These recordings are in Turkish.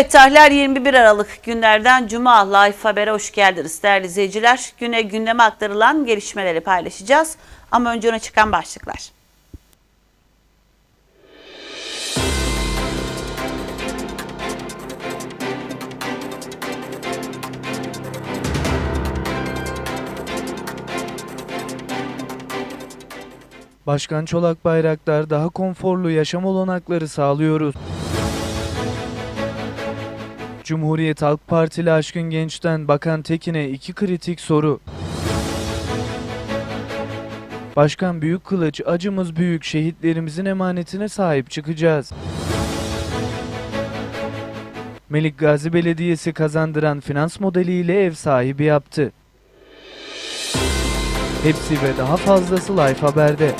Evet tarihler 21 Aralık günlerden Cuma Live Haber'e hoş geldiniz değerli izleyiciler. Güne gündeme aktarılan gelişmeleri paylaşacağız. Ama önce öne çıkan başlıklar. Başkan Çolak Bayraktar daha konforlu yaşam olanakları sağlıyoruz. Cumhuriyet Halk Partili Aşkın Genç'ten Bakan Tekin'e iki kritik soru. Başkan Büyük Kılıç, acımız büyük, şehitlerimizin emanetine sahip çıkacağız. Melik Gazi Belediyesi kazandıran finans modeliyle ev sahibi yaptı. Hepsi ve daha fazlası Life Haber'de.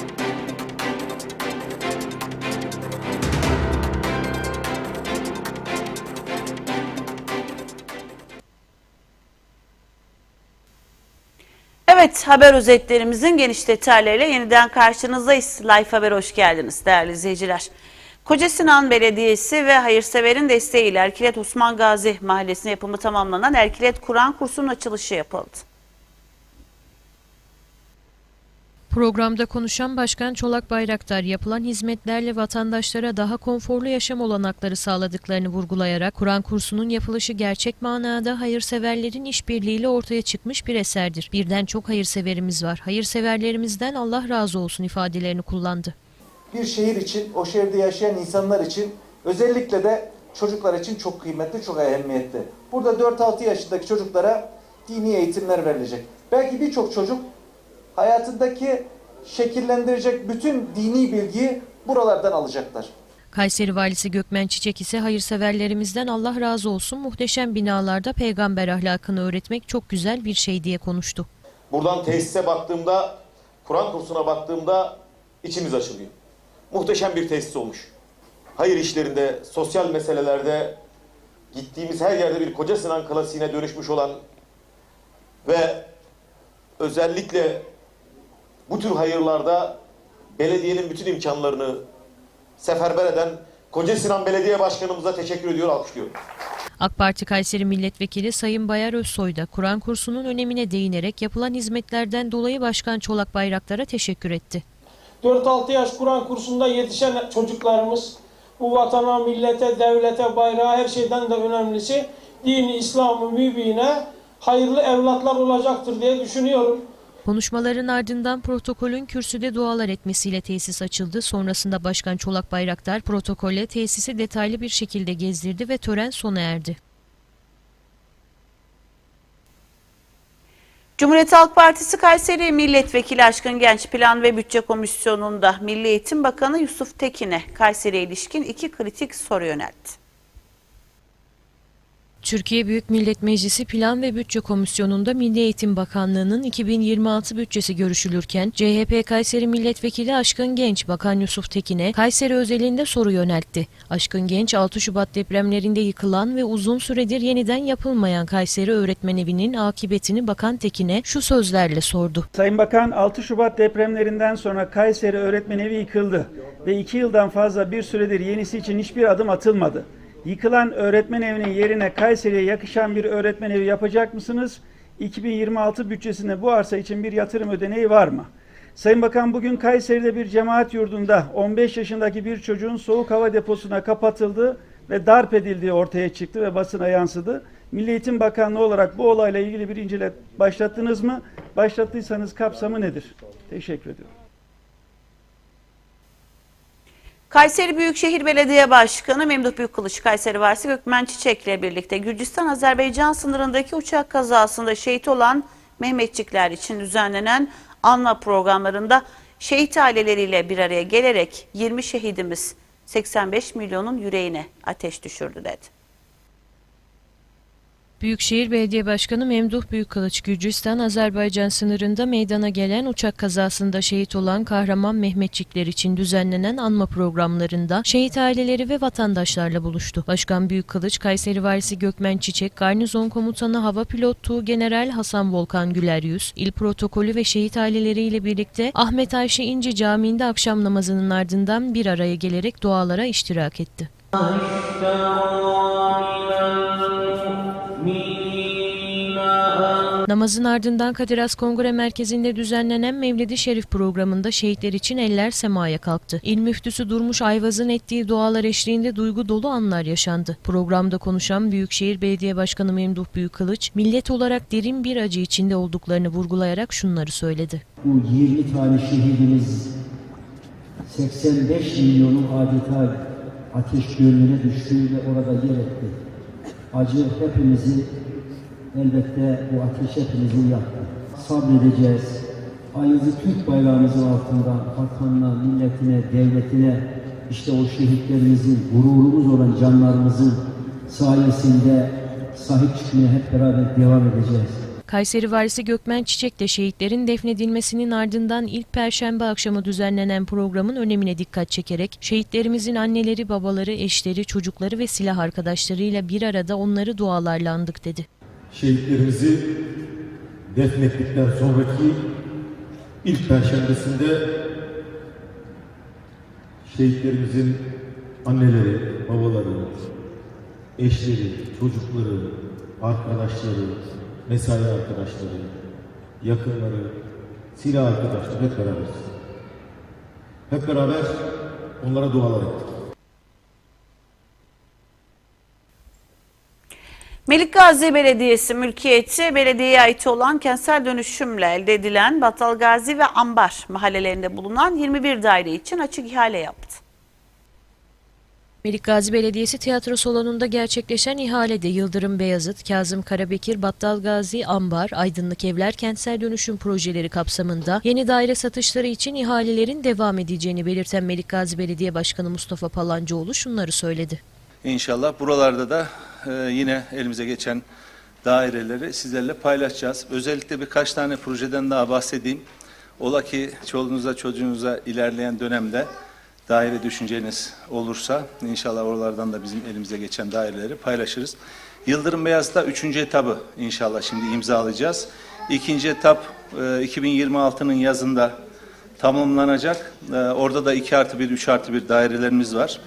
Haber özetlerimizin geniş detaylarıyla yeniden karşınızdayız. Live Haber hoş geldiniz değerli izleyiciler. Koca Sinan Belediyesi ve hayırseverin desteğiyle Erkilet Osman Gazi Mahallesi'ne yapımı tamamlanan Erkilet Kur'an kursunun açılışı yapıldı. Programda konuşan Başkan Çolak Bayraktar yapılan hizmetlerle vatandaşlara daha konforlu yaşam olanakları sağladıklarını vurgulayarak Kur'an kursunun yapılışı gerçek manada hayırseverlerin işbirliğiyle ortaya çıkmış bir eserdir. Birden çok hayırseverimiz var. Hayırseverlerimizden Allah razı olsun ifadelerini kullandı. bir şehir için, o şehirde yaşayan insanlar için, özellikle de çocuklar için çok kıymetli, çok ehemmiyetli. Burada 4-6 yaşındaki çocuklara dini eğitimler verilecek. Belki birçok çocuk hayatındaki şekillendirecek bütün dini bilgiyi buralardan alacaklar. Kayseri Valisi Gökmen Çiçek ise hayırseverlerimizden Allah razı olsun muhteşem binalarda peygamber ahlakını öğretmek çok güzel bir şey diye konuştu. Buradan tesise baktığımda, Kur'an kursuna baktığımda içimiz açılıyor. Muhteşem bir tesis olmuş. Hayır işlerinde, sosyal meselelerde gittiğimiz her yerde bir Koca Sinan klasiğine dönüşmüş olan ve özellikle bu tür hayırlarda belediyenin bütün imkanlarını seferber eden Koca Sinan Belediye Başkanımıza teşekkür ediyor, alkışlıyorum. AK Parti Kayseri Milletvekili Sayın Bayar Özsoy da Kur'an kursunun önemine değinerek yapılan hizmetlerden dolayı Başkan Çolak Bayraktar'a teşekkür etti. 4-6 yaş Kur'an kursunda yetişen çocuklarımız bu vatana, millete, devlete, bayrağa her şeyden de önemlisi dini İslam'ı mübine hayırlı evlatlar olacaktır diye düşünüyorum. Konuşmaların ardından protokolün kürsüde dualar etmesiyle tesis açıldı. Sonrasında Başkan Çolak Bayraktar protokole tesisi detaylı bir şekilde gezdirdi ve tören sona erdi. Cumhuriyet Halk Partisi Kayseri Milletvekili Aşkın Genç Plan ve Bütçe Komisyonu'nda Milli Eğitim Bakanı Yusuf Tekin'e Kayseri'ye ilişkin iki kritik soru yöneltti. Türkiye Büyük Millet Meclisi Plan ve Bütçe Komisyonu'nda Milli Eğitim Bakanlığı'nın 2026 bütçesi görüşülürken CHP Kayseri Milletvekili Aşkın Genç Bakan Yusuf Tekin'e Kayseri özelinde soru yöneltti. Aşkın Genç 6 Şubat depremlerinde yıkılan ve uzun süredir yeniden yapılmayan Kayseri Öğretmen Evi'nin akıbetini Bakan Tekin'e şu sözlerle sordu. Sayın Bakan 6 Şubat depremlerinden sonra Kayseri Öğretmen Evi yıkıldı ve 2 yıldan fazla bir süredir yenisi için hiçbir adım atılmadı. Yıkılan öğretmen evinin yerine Kayseri'ye yakışan bir öğretmen evi yapacak mısınız? 2026 bütçesinde bu arsa için bir yatırım ödeneği var mı? Sayın Bakan bugün Kayseri'de bir cemaat yurdunda 15 yaşındaki bir çocuğun soğuk hava deposuna kapatıldı ve darp edildiği ortaya çıktı ve basına yansıdı. Milli Eğitim Bakanlığı olarak bu olayla ilgili bir incelet başlattınız mı? Başlattıysanız kapsamı nedir? Teşekkür ediyorum. Kayseri Büyükşehir Belediye Başkanı Memduh Büyükkılıç, Kayseri Valisi Gökmen Çiçek ile birlikte Gürcistan-Azerbaycan sınırındaki uçak kazasında şehit olan Mehmetçikler için düzenlenen anma programlarında şehit aileleriyle bir araya gelerek 20 şehidimiz 85 milyonun yüreğine ateş düşürdü dedi. Büyükşehir Belediye Başkanı Memduh Büyükkılıç, Gürcistan-Azerbaycan sınırında meydana gelen uçak kazasında şehit olan kahraman Mehmetçikler için düzenlenen anma programlarında şehit aileleri ve vatandaşlarla buluştu. Başkan Büyükkılıç, Kayseri Valisi Gökmen Çiçek, Garnizon Komutanı Hava Pilotu General Hasan Volkan Güler Yüz, il protokolü ve şehit aileleriyle birlikte Ahmet Ayşe İnci Camii'nde akşam namazının ardından bir araya gelerek dualara iştirak etti. Namazın ardından Kadir Has Kongre Merkezi'nde düzenlenen Mevlidi Şerif programında şehitler için eller semaya kalktı. İl müftüsü Durmuş Ayvaz'ın ettiği dualar eşliğinde duygu dolu anlar yaşandı. Programda konuşan Büyükşehir Belediye Başkanı Memduh Büyükkılıç, millet olarak derin bir acı içinde olduklarını vurgulayarak şunları söyledi. Bu 20 tane şehidimiz 85 milyonun adeta ateş gölüne düştü ve orada yer etti. Acı hepimizi elbette bu ateş hepimizi yaktı. Sabredeceğiz. Ayımızı Türk bayrağımızın altında vatanına, milletine, devletine işte o şehitlerimizin, gururumuz olan canlarımızın sayesinde sahip çıkmaya hep beraber devam edeceğiz. Kayseri Valisi Gökmen Çiçek de şehitlerin defnedilmesinin ardından ilk perşembe akşamı düzenlenen programın önemine dikkat çekerek şehitlerimizin anneleri, babaları, eşleri, çocukları ve silah arkadaşlarıyla bir arada onları dualarla andık dedi. Şehitlerimizi defnettikten sonraki ilk perşembesinde şehitlerimizin anneleri, babaları, eşleri, çocukları, arkadaşları, mesai arkadaşları, yakınları, silah arkadaşları hep beraber. Hep beraber onlara dualar ettik. Melikgazi Belediyesi mülkiyeti belediyeye ait olan kentsel dönüşümle elde edilen Battalgazi ve Ambar mahallelerinde bulunan 21 daire için açık ihale yaptı. Melikgazi Belediyesi tiyatro salonunda gerçekleşen ihalede Yıldırım Beyazıt, Kazım Karabekir, Battal Gazi, Ambar, Aydınlık Evler kentsel dönüşüm projeleri kapsamında yeni daire satışları için ihalelerin devam edeceğini belirten Melikgazi Belediye Başkanı Mustafa Palancıoğlu şunları söyledi. İnşallah buralarda da e, yine elimize geçen daireleri sizlerle paylaşacağız. Özellikle birkaç tane projeden daha bahsedeyim. Ola ki çoluğunuza çocuğunuza ilerleyen dönemde daire düşünceniz olursa inşallah oralardan da bizim elimize geçen daireleri paylaşırız. Yıldırım Beyaz'da üçüncü etabı inşallah şimdi imzalayacağız. İkinci etap e, 2026'nın yazında tamamlanacak. E, orada da 2 artı 1, 3 artı 1 dairelerimiz var.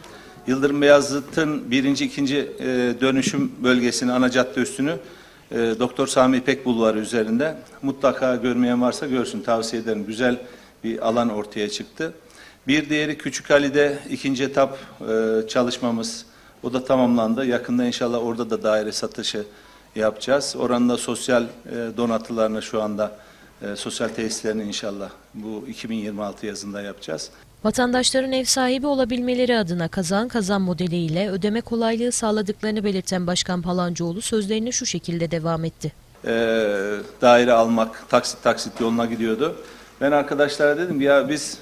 Yıldırım Beyazıt'ın birinci, ikinci e, dönüşüm bölgesini, ana cadde üstünü e, Doktor Sami İpek Bulvarı üzerinde mutlaka görmeyen varsa görsün tavsiye ederim. Güzel bir alan ortaya çıktı. Bir diğeri Küçük Ali'de ikinci etap e, çalışmamız o da tamamlandı. Yakında inşallah orada da daire satışı yapacağız. Oranın da sosyal e, donatılarını şu anda e, sosyal tesislerini inşallah bu 2026 yazında yapacağız. Vatandaşların ev sahibi olabilmeleri adına kazan kazan modeliyle ödeme kolaylığı sağladıklarını belirten Başkan Palancıoğlu sözlerine şu şekilde devam etti. e, daire almak taksit taksit yoluna gidiyordu. Ben arkadaşlara dedim ya biz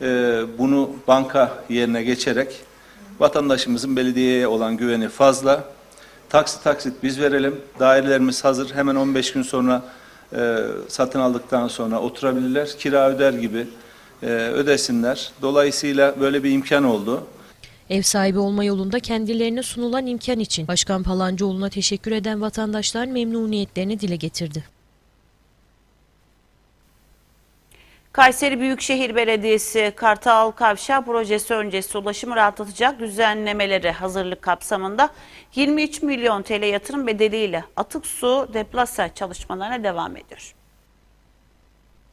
e, bunu banka yerine geçerek vatandaşımızın belediyeye olan güveni fazla. Taksit taksit biz verelim. Dairelerimiz hazır. Hemen 15 gün sonra e, satın aldıktan sonra oturabilirler. Kira öder gibi e, ödesinler. Dolayısıyla böyle bir imkan oldu. Ev sahibi olma yolunda kendilerine sunulan imkan için Başkan Palancıoğlu'na teşekkür eden vatandaşlar memnuniyetlerini dile getirdi. Kayseri Büyükşehir Belediyesi Kartal Kavşağı projesi öncesi ulaşımı rahatlatacak düzenlemeleri hazırlık kapsamında 23 milyon TL yatırım bedeliyle atık su deplase çalışmalarına devam ediyor.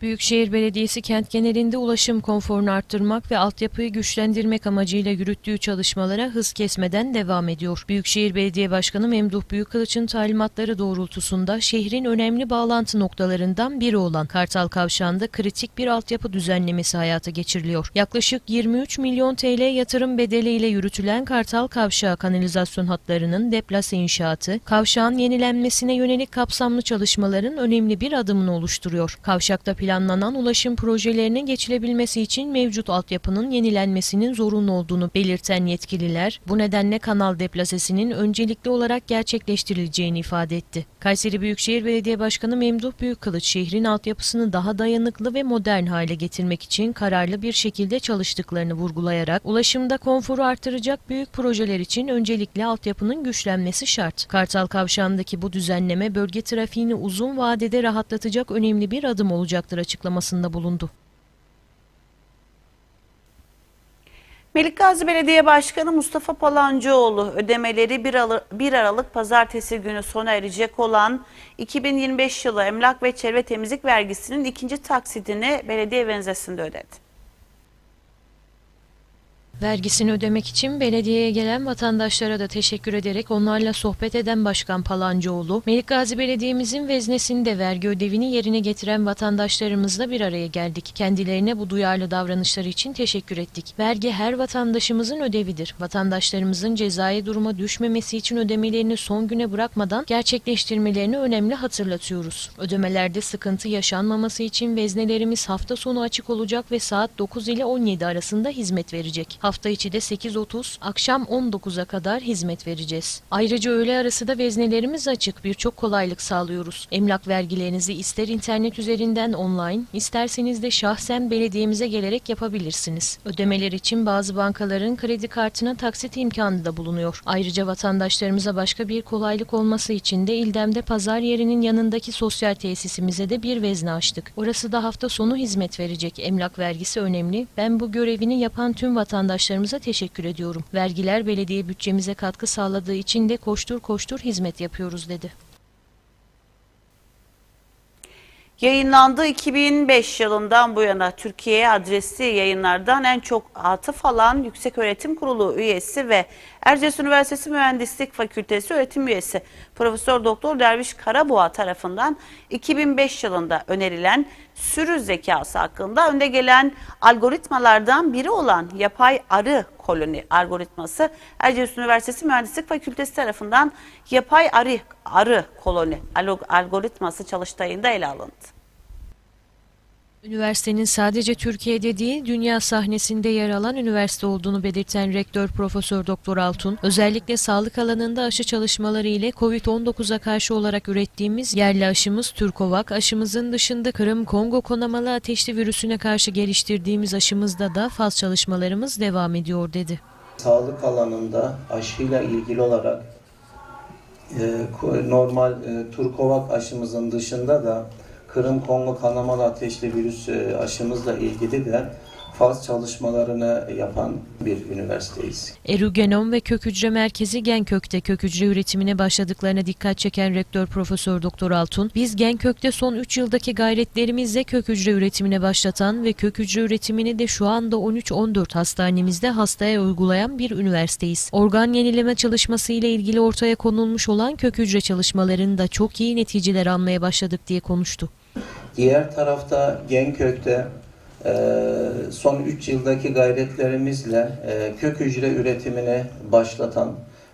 Büyükşehir Belediyesi kent genelinde ulaşım konforunu arttırmak ve altyapıyı güçlendirmek amacıyla yürüttüğü çalışmalara hız kesmeden devam ediyor. Büyükşehir Belediye Başkanı Memduh Büyükkılıç'ın talimatları doğrultusunda şehrin önemli bağlantı noktalarından biri olan Kartal Kavşağı'nda kritik bir altyapı düzenlemesi hayata geçiriliyor. Yaklaşık 23 milyon TL yatırım bedeliyle yürütülen Kartal Kavşağı kanalizasyon hatlarının deplase inşaatı, kavşağın yenilenmesine yönelik kapsamlı çalışmaların önemli bir adımını oluşturuyor. Kavşakta planlanan ulaşım projelerinin geçilebilmesi için mevcut altyapının yenilenmesinin zorunlu olduğunu belirten yetkililer, bu nedenle kanal deplasesinin öncelikli olarak gerçekleştirileceğini ifade etti. Kayseri Büyükşehir Belediye Başkanı Memduh Büyükkılıç, şehrin altyapısını daha dayanıklı ve modern hale getirmek için kararlı bir şekilde çalıştıklarını vurgulayarak, ulaşımda konforu artıracak büyük projeler için öncelikle altyapının güçlenmesi şart. Kartal Kavşağı'ndaki bu düzenleme bölge trafiğini uzun vadede rahatlatacak önemli bir adım olacaktır açıklamasında bulundu. Melikgazi Belediye Başkanı Mustafa Palancıoğlu ödemeleri 1 Aralık, 1 Aralık pazartesi günü sona erecek olan 2025 yılı emlak ve çevre temizlik vergisinin ikinci taksidini belediye venzesinde ödedi. Vergisini ödemek için belediyeye gelen vatandaşlara da teşekkür ederek onlarla sohbet eden Başkan Palancıoğlu, Melikgazi Belediye'mizin veznesinde vergi ödevini yerine getiren vatandaşlarımızla bir araya geldik. Kendilerine bu duyarlı davranışları için teşekkür ettik. Vergi her vatandaşımızın ödevidir. Vatandaşlarımızın cezai duruma düşmemesi için ödemelerini son güne bırakmadan gerçekleştirmelerini önemli hatırlatıyoruz. Ödemelerde sıkıntı yaşanmaması için veznelerimiz hafta sonu açık olacak ve saat 9 ile 17 arasında hizmet verecek. İçi de 8.30, akşam 19'a kadar hizmet vereceğiz. Ayrıca öğle arası da veznelerimiz açık. Birçok kolaylık sağlıyoruz. Emlak vergilerinizi ister internet üzerinden online, isterseniz de şahsen belediyemize gelerek yapabilirsiniz. Ödemeler için bazı bankaların kredi kartına taksit imkanı da bulunuyor. Ayrıca vatandaşlarımıza başka bir kolaylık olması için de İldem'de pazar yerinin yanındaki sosyal tesisimize de bir vezne açtık. Orası da hafta sonu hizmet verecek. Emlak vergisi önemli. Ben bu görevini yapan tüm vatandaşlarımıza teşekkür ediyorum. Vergiler belediye bütçemize katkı sağladığı için de koştur koştur hizmet yapıyoruz dedi. Yayınlandığı 2005 yılından bu yana Türkiye'ye adresli yayınlardan en çok atıf alan Yükseköğretim Kurulu üyesi ve Erciyes Üniversitesi Mühendislik Fakültesi öğretim üyesi Profesör Doktor Derviş Karaboğa tarafından 2005 yılında önerilen sürü zekası hakkında önde gelen algoritmalardan biri olan yapay arı koloni algoritması Erciyes Üniversitesi Mühendislik Fakültesi tarafından yapay arı arı koloni algoritması çalıştayında ele alındı. Üniversitenin sadece Türkiye'de değil dünya sahnesinde yer alan üniversite olduğunu belirten Rektör Profesör Doktor Altun, özellikle sağlık alanında aşı çalışmaları ile COVID-19'a karşı olarak ürettiğimiz yerli aşımız Türkovak, aşımızın dışında Kırım Kongo konamalı ateşli virüsüne karşı geliştirdiğimiz aşımızda da faz çalışmalarımız devam ediyor dedi. sağlık alanında aşıyla ilgili olarak e, normal e, Turkovak aşımızın dışında da Kırım Kongo kanamalı ateşli virüs e, aşımızla ilgili de faz çalışmalarını yapan bir üniversiteyiz. Eru Genom ve Kök Hücre Merkezi Genkök'te kök hücre üretimine başladıklarına dikkat çeken Rektör Profesör Doktor Altun, biz Genkök'te son 3 yıldaki gayretlerimizle kök hücre üretimine başlatan ve kök hücre üretimini de şu anda 13-14 hastanemizde hastaya uygulayan bir üniversiteyiz. Organ yenileme çalışması ile ilgili ortaya konulmuş olan kök hücre çalışmalarında çok iyi neticeler almaya başladık diye konuştu. Diğer tarafta Genkök'te e, son 3 yıldaki gayretlerimizle e, kök hücre üretimini başlatan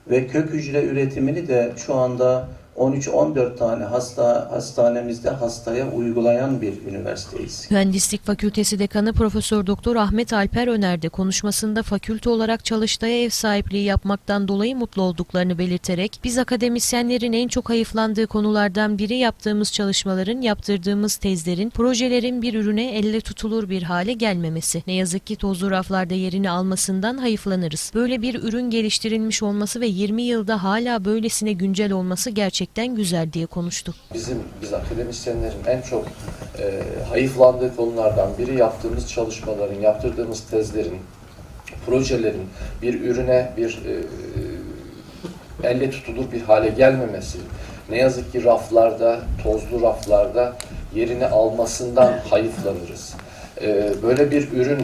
ve kök hücre üretimini de şu anda 13-14 tane hasta hastanemizde hastaya uygulayan bir üniversiteyiz. Mühendislik Fakültesi Dekanı Profesör Doktor Ahmet Alper Öner de konuşmasında fakülte olarak çalıştaya ev sahipliği yapmaktan dolayı mutlu olduklarını belirterek biz akademisyenlerin en çok hayıflandığı konulardan biri yaptığımız çalışmaların, yaptırdığımız tezlerin, projelerin bir ürüne elle tutulur bir hale gelmemesi. Ne yazık ki tozlu raflarda yerini almasından hayıflanırız. Böyle bir ürün geliştirilmiş olması ve 20 yılda hala böylesine güncel olması gerçekten güzel diye konuştu. bizim biz akademisyenlerin en çok e, hayıflandığı konulardan biri yaptığımız çalışmaların, yaptırdığımız tezlerin, projelerin bir ürüne bir e, elle tutulur bir hale gelmemesi. Ne yazık ki raflarda, tozlu raflarda yerini almasından hayıflanırız. E, böyle bir ürün e,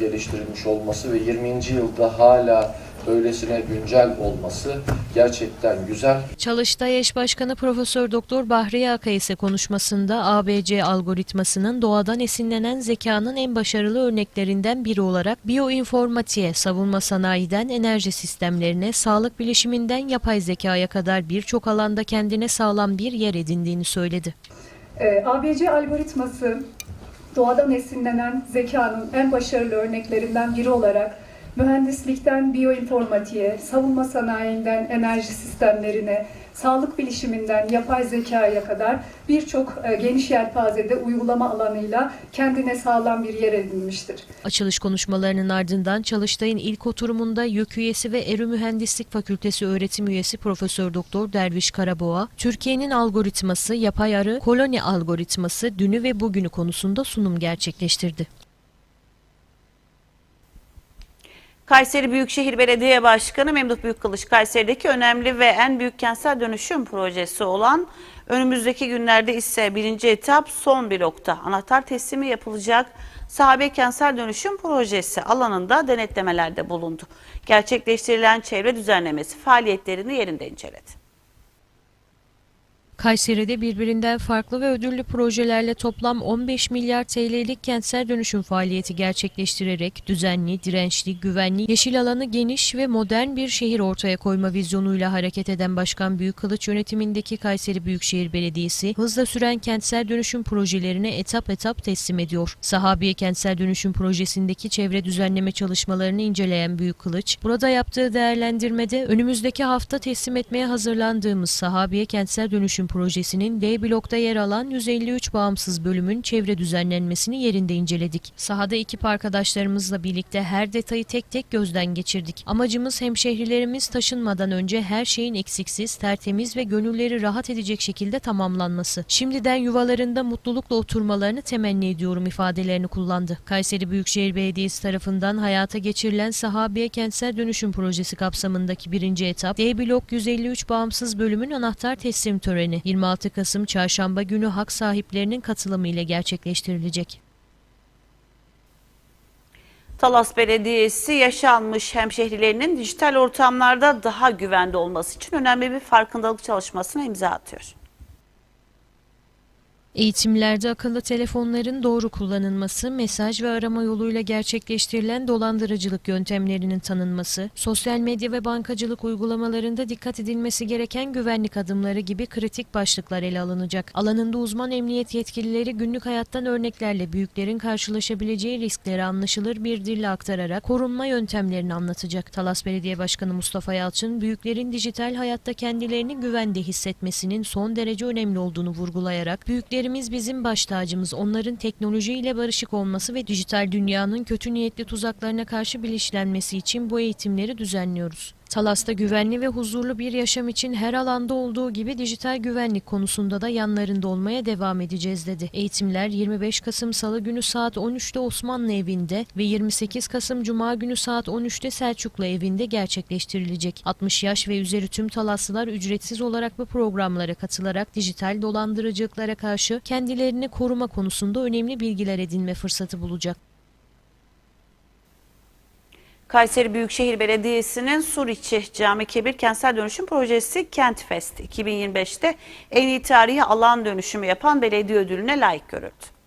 geliştirilmiş olması ve 20. yılda hala böylesine güncel olması gerçekten güzel. Çalıştay Eş Başkanı Profesör Doktor Bahriye Akay ise konuşmasında ABC algoritmasının doğadan esinlenen zekanın en başarılı örneklerinden biri olarak biyoinformatiğe, savunma sanayiden enerji sistemlerine, sağlık bilişiminden yapay zekaya kadar birçok alanda kendine sağlam bir yer edindiğini söyledi. Ee, ABC algoritması doğadan esinlenen zekanın en başarılı örneklerinden biri olarak mühendislikten biyoinformatiğe, savunma sanayinden enerji sistemlerine, sağlık bilişiminden yapay zekaya kadar birçok e, geniş yelpazede uygulama alanıyla kendine sağlam bir yer edinmiştir. Açılış konuşmalarının ardından Çalıştay'ın ilk oturumunda YÖK üyesi ve Erü Mühendislik Fakültesi öğretim üyesi Profesör Doktor Derviş Karaboğa, Türkiye'nin algoritması, yapay arı, koloni algoritması, dünü ve bugünü konusunda sunum gerçekleştirdi. Kayseri Büyükşehir Belediye Başkanı Memduh Büyükkılıç, Kayseri'deki önemli ve en büyük kentsel dönüşüm projesi olan önümüzdeki günlerde ise birinci etap son blokta anahtar teslimi yapılacak Sahabe Kentsel Dönüşüm Projesi alanında denetlemelerde bulundu. Gerçekleştirilen çevre düzenlemesi faaliyetlerini yerinde inceledi. Kayseri'de birbirinden farklı ve ödüllü projelerle toplam 15 milyar TL'lik kentsel dönüşüm faaliyeti gerçekleştirerek düzenli, dirençli, güvenli, yeşil alanı geniş ve modern bir şehir ortaya koyma vizyonuyla hareket eden Başkan Büyükkılıç yönetimindeki Kayseri Büyükşehir Belediyesi hızla süren kentsel dönüşüm projelerini etap etap teslim ediyor. Sahabiye Kentsel Dönüşüm Projesi'ndeki çevre düzenleme çalışmalarını inceleyen Büyükkılıç, burada yaptığı değerlendirmede önümüzdeki hafta teslim etmeye hazırlandığımız Sahabiye Kentsel Dönüşüm Projesi'nin D blokta yer alan 153 bağımsız bölümün çevre düzenlenmesini yerinde inceledik. Sahada ekip arkadaşlarımızla birlikte her detayı tek tek gözden geçirdik. Amacımız hemşehrilerimiz taşınmadan önce her şeyin eksiksiz, tertemiz ve gönülleri rahat edecek şekilde tamamlanması. Şimdiden yuvalarında mutlulukla oturmalarını temenni ediyorum ifadelerini kullandı. Kayseri Büyükşehir Belediyesi tarafından hayata geçirilen Sahabiye Kentsel Dönüşüm Projesi kapsamındaki birinci etap D blok 153 bağımsız bölümün anahtar teslim töreni 26 Kasım Çarşamba günü hak sahiplerinin katılımıyla gerçekleştirilecek. Talas Belediyesi yaşanmış hemşehrilerinin dijital ortamlarda daha güvende olması için önemli bir farkındalık çalışmasına imza atıyor. Eğitimlerde akıllı telefonların doğru kullanılması, mesaj ve arama yoluyla gerçekleştirilen dolandırıcılık yöntemlerinin tanınması, sosyal medya ve bankacılık uygulamalarında dikkat edilmesi gereken güvenlik adımları gibi kritik başlıklar ele alınacak. Alanında uzman emniyet yetkilileri günlük hayattan örneklerle büyüklerin karşılaşabileceği riskleri anlaşılır bir dille aktararak korunma yöntemlerini anlatacak. Talas Belediye Başkanı Mustafa Yalçın, büyüklerin dijital hayatta kendilerini güvende hissetmesinin son derece önemli olduğunu vurgulayarak, büyüklerin Büyüklerimiz bizim baş tacımız. Onların teknolojiyle barışık olması ve dijital dünyanın kötü niyetli tuzaklarına karşı bilinçlenmesi için bu eğitimleri düzenliyoruz. Talas'ta güvenli ve huzurlu bir yaşam için her alanda olduğu gibi dijital güvenlik konusunda da yanlarında olmaya devam edeceğiz dedi. Eğitimler 25 Kasım Salı günü saat 13'te Osmanlı evinde ve 28 Kasım Cuma günü saat 13'te Selçuklu evinde gerçekleştirilecek. 60 yaş ve üzeri tüm Talaslılar ücretsiz olarak bu programlara katılarak dijital dolandırıcılıklara karşı kendilerini koruma konusunda önemli bilgiler edinme fırsatı bulacak. Kayseri Büyükşehir Belediyesi'nin Suriçi Cami Kebir Kentsel Dönüşüm Projesi Kent Fest 2025'te en iyi tarihi alan dönüşümü yapan belediye ödülüne layık görüldü.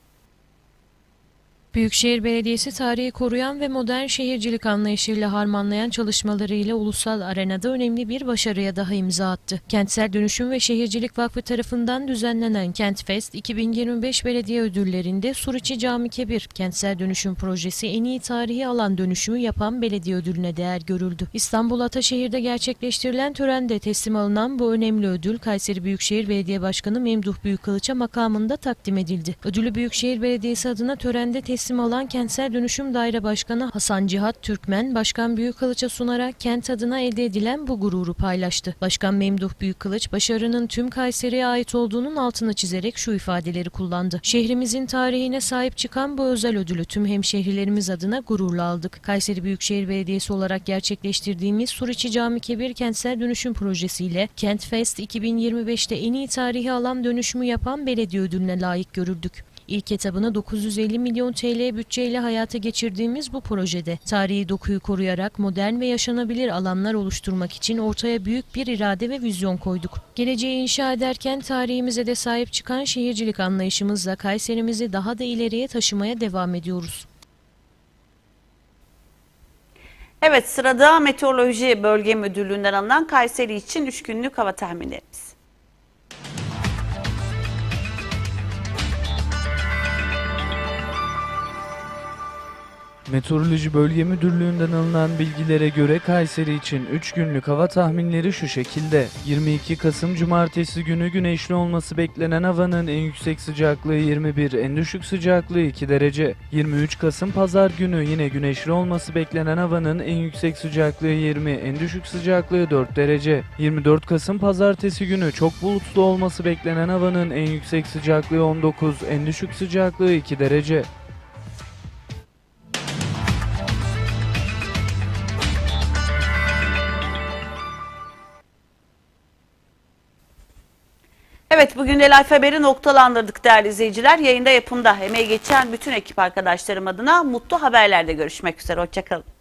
Büyükşehir Belediyesi tarihi koruyan ve modern şehircilik anlayışıyla harmanlayan çalışmalarıyla ulusal arenada önemli bir başarıya daha imza attı. Kentsel Dönüşüm ve Şehircilik Vakfı tarafından düzenlenen Kent Fest 2025 belediye ödüllerinde Suriçi Cami Kebir Kentsel Dönüşüm Projesi en iyi tarihi alan dönüşümü yapan belediye ödülüne değer görüldü. İstanbul Ataşehir'de gerçekleştirilen törende teslim alınan bu önemli ödül Kayseri Büyükşehir Belediye Başkanı Memduh Büyükkılıç'a makamında takdim edildi. Ödülü Büyükşehir Belediyesi adına törende teslim teslim alan Kentsel Dönüşüm Daire Başkanı Hasan Cihat Türkmen, Başkan Büyükkılıç'a sunarak kent adına elde edilen bu gururu paylaştı. Başkan Memduh Büyükkılıç, başarının tüm Kayseri'ye ait olduğunun altını çizerek şu ifadeleri kullandı. Şehrimizin tarihine sahip çıkan bu özel ödülü tüm hemşehrilerimiz adına gururla aldık. Kayseri Büyükşehir Belediyesi olarak gerçekleştirdiğimiz Suriçi Cami Kebir Kentsel Dönüşüm Projesiyle Kent Fest 2025'te en iyi tarihi alan dönüşümü yapan belediye ödülüne layık görüldük. İlk etabını 950 milyon TL bütçeyle hayata geçirdiğimiz bu projede tarihi dokuyu koruyarak modern ve yaşanabilir alanlar oluşturmak için ortaya büyük bir irade ve vizyon koyduk. Geleceği inşa ederken tarihimize de sahip çıkan şehircilik anlayışımızla Kayserimizi daha da ileriye taşımaya devam ediyoruz. Evet sırada Meteoroloji Bölge Müdürlüğü'nden alınan Kayseri için 3 günlük hava tahminlerimiz. Meteoroloji Bölge Müdürlüğü'nden alınan bilgilere göre Kayseri için 3 günlük hava tahminleri şu şekilde. 22 Kasım Cumartesi günü güneşli olması beklenen havanın en yüksek sıcaklığı 21, en düşük sıcaklığı 2 derece. 23 Kasım Pazar günü yine güneşli olması beklenen havanın en yüksek sıcaklığı 20, en düşük sıcaklığı 4 derece. 24 Kasım Pazartesi günü çok bulutlu olması beklenen havanın en yüksek sıcaklığı 19, en düşük sıcaklığı 2 derece. Evet bugün de Life Haber'i noktalandırdık değerli izleyiciler. Yayında yapımda emeği geçen bütün ekip arkadaşlarım adına mutlu haberlerde görüşmek üzere. Hoşçakalın.